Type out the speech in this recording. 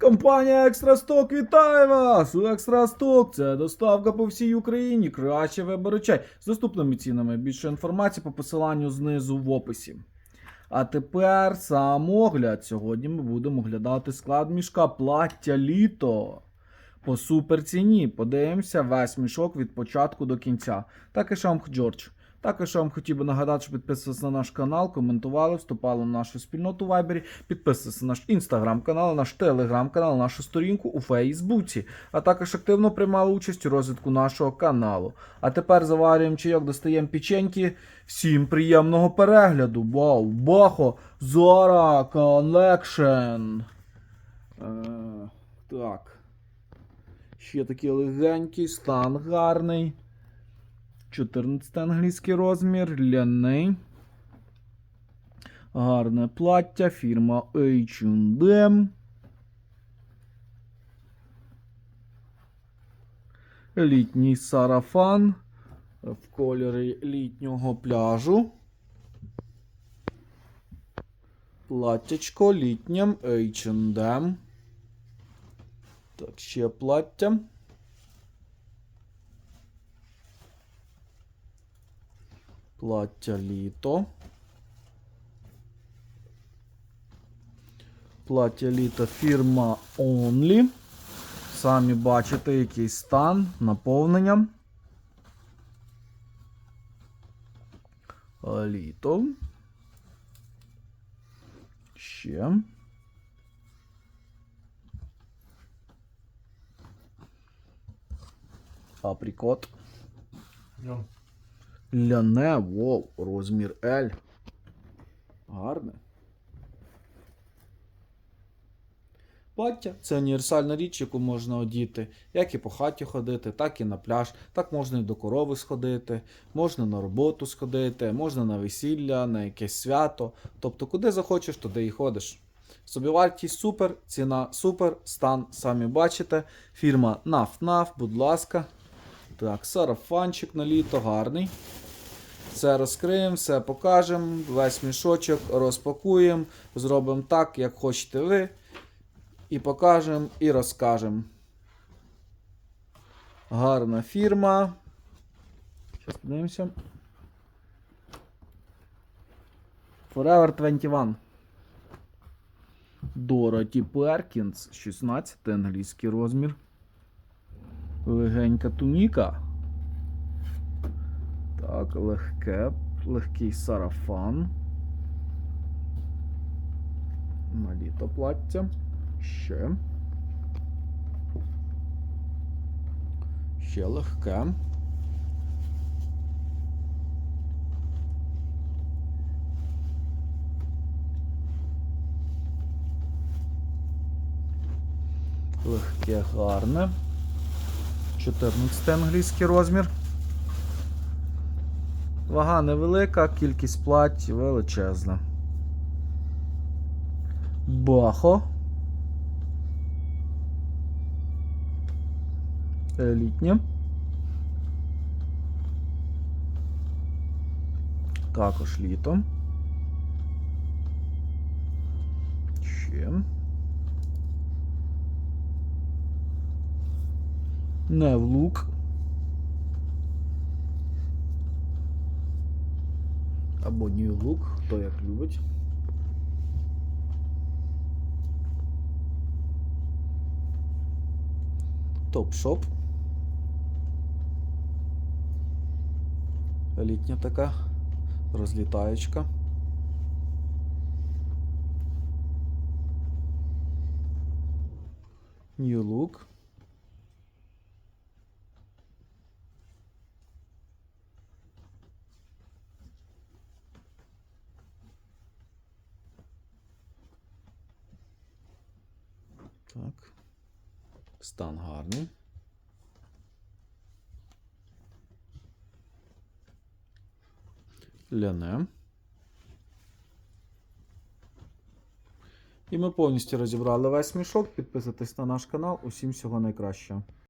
Компанія Екстрасток вітає вас! У Екстрасток це доставка по всій Україні. Краще вибори чай з доступними цінами. Більше інформації по посиланню знизу в описі. А тепер сам огляд. Сьогодні ми будемо оглядати склад мішка плаття літо. По суперціні. Подивимося весь мішок від початку до кінця. Так і Шамх Джордж. Також я вам хотів би нагадати, що підписувалися на наш канал, коментували, вступали в нашу спільноту в Вайбері, підписувалися на наш інстаграм-канал, наш телеграм-канал, нашу сторінку у Фейсбуці, а також активно приймали участь у розвитку нашого каналу. А тепер заварюємо чайок, достаємо печеньки. Всім приємного перегляду! Вау! Бахо! Зора Connection! Е, так. Ще такий легенький, стан гарний. 14 англійський розмір, ляний. Гарне плаття, фірма H&M. Літній сарафан в кольорі літнього пляжу. Платтячко літнім H&M. Так, ще плаття. Плаття літо. Плаття літо фірма Only. Самі бачите, який стан, наповнення. Літо. Ще. Априкот. Ляне, вау, розмір L. Гарне. Плаття це універсальна річ, яку можна одіти, як і по хаті ходити, так і на пляж, так можна і до корови сходити, можна на роботу сходити, можна на весілля, на якесь свято. Тобто, куди захочеш, туди і ходиш. Собівартість супер, ціна супер, стан самі бачите. Фірма NAF-NAF, будь ласка. Так, сарафанчик на літо гарний. Все розкриємо, все покажемо, весь мішочок розпакуємо, зробимо так, як хочете ви. І покажемо, і розкажемо. Гарна фірма. Зараз подивимося. Forever 21. Дороті Перкінс, 16 англійський розмір. Легенька туніка. Так, легке, легкий сарафан. На літо плаття. Ще. Ще легке. Легке гарне. 14 англійський розмір. Вага невелика, кількість плать величезна. Бахо. Елітнє. Також літо. Ще. Не в лук. Або New Look, хто як любить. Топ-шоп. Літня така розлітаєчка. New Look. Так. Стан гарний. Ляне. І ми повністю розібрали весь мішок. Підписуйтесь на наш канал. Усім всього найкращого.